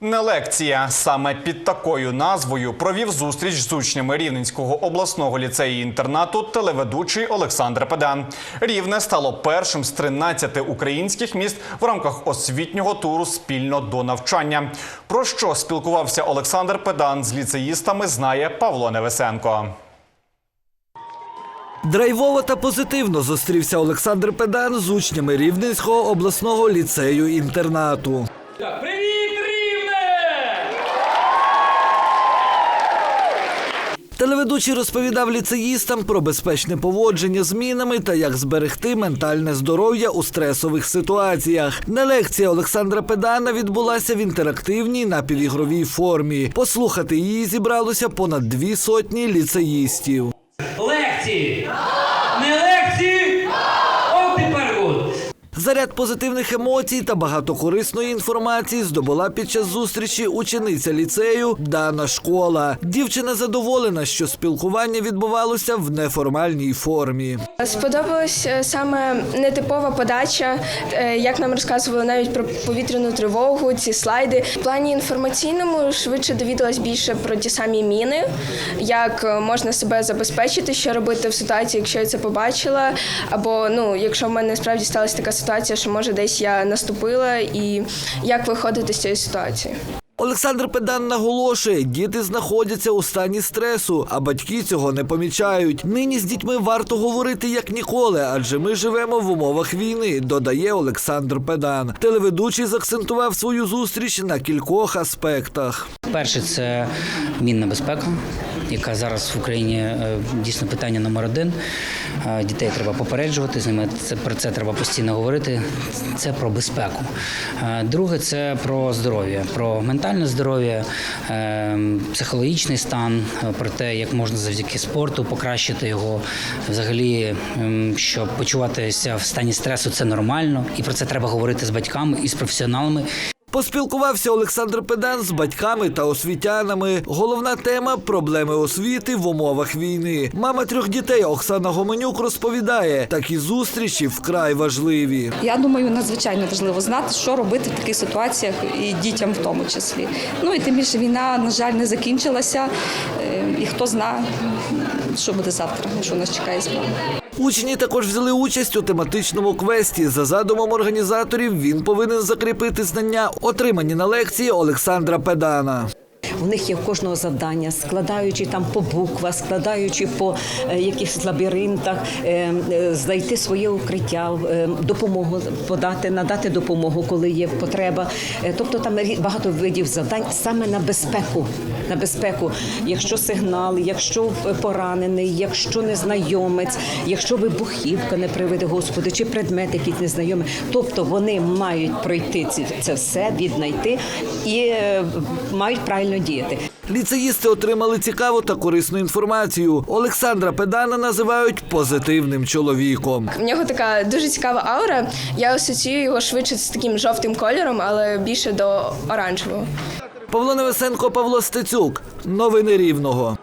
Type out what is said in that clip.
Не лекція саме під такою назвою провів зустріч з учнями Рівненського обласного ліцею інтернату телеведучий Олександр Педан. Рівне стало першим з 13 українських міст в рамках освітнього туру спільно до навчання. Про що спілкувався Олександр Педан з ліцеїстами, знає Павло Невесенко. Драйвово та позитивно зустрівся Олександр Педан з учнями Рівненського обласного ліцею інтернату. Так, привіт, рівне! Телеведучий розповідав ліцеїстам про безпечне поводження з мінами та як зберегти ментальне здоров'я у стресових ситуаціях. Не лекція Олександра Педана відбулася в інтерактивній напівігровій формі. Послухати її зібралося понад дві сотні ліцеїстів. Лекції! Не лекції! От тепер от! Заряд позитивних емоцій та багато корисної інформації здобула під час зустрічі учениця ліцею Дана Школа. Дівчина задоволена, що спілкування відбувалося в неформальній формі. Сподобалась е, саме нетипова подача, е, як нам розказували навіть про повітряну тривогу, ці слайди. В плані інформаційному швидше довідалась більше про ті самі міни, як е, можна себе забезпечити, що робити в ситуації, якщо я це побачила. Або ну, якщо в мене справді сталася така ситуація, що може десь я наступила, і як виходити з цієї ситуації. Олександр Педан наголошує, діти знаходяться у стані стресу, а батьки цього не помічають. Нині з дітьми варто говорити як ніколи, адже ми живемо в умовах війни, додає Олександр Педан. Телеведучий заакцентував свою зустріч на кількох аспектах. Перше це мінна безпека, яка зараз в Україні е, дійсно питання номер один. Е, Дітей треба попереджувати, з ними про це треба постійно говорити. Це про безпеку. Е, Друге це про здоров'я, про ментальне здоров'я, психологічний стан, про те, як можна завдяки спорту покращити його. Взагалі, ем, щоб почуватися в стані стресу, це нормально, і про це треба говорити з батьками і з професіоналами. Поспілкувався Олександр Педан з батьками та освітянами. Головна тема проблеми освіти в умовах війни. Мама трьох дітей Оксана Гоменюк розповідає, такі зустрічі вкрай важливі. Я думаю, надзвичайно важливо знати, що робити в таких ситуаціях і дітям в тому числі. Ну і тим більше війна, на жаль, не закінчилася, е, і хто знає, що буде завтра, що нас чекає вами. Учні також взяли участь у тематичному квесті. За задумом організаторів він повинен закріпити знання, отримані на лекції Олександра Педана. У них є в кожного завдання, складаючи там по буквах, складаючи по е, якихось лабіринтах, е, е, знайти своє укриття, допомогу подати, надати допомогу, коли є потреба. Тобто там багато видів завдань саме на безпеку. На безпеку, якщо сигнал, якщо поранений, якщо незнайомець, якщо вибухівка не приведе Господи, чи предмет якийсь незнайомий. Тобто вони мають пройти це все, віднайти і мають правильно діяти. Ліцеїсти отримали цікаву та корисну інформацію. Олександра Педана називають позитивним чоловіком. В нього така дуже цікава аура. Я асоціюю його швидше з таким жовтим кольором, але більше до оранжевого. Павло Невесенко, Павло Стецюк. Новини Рівного.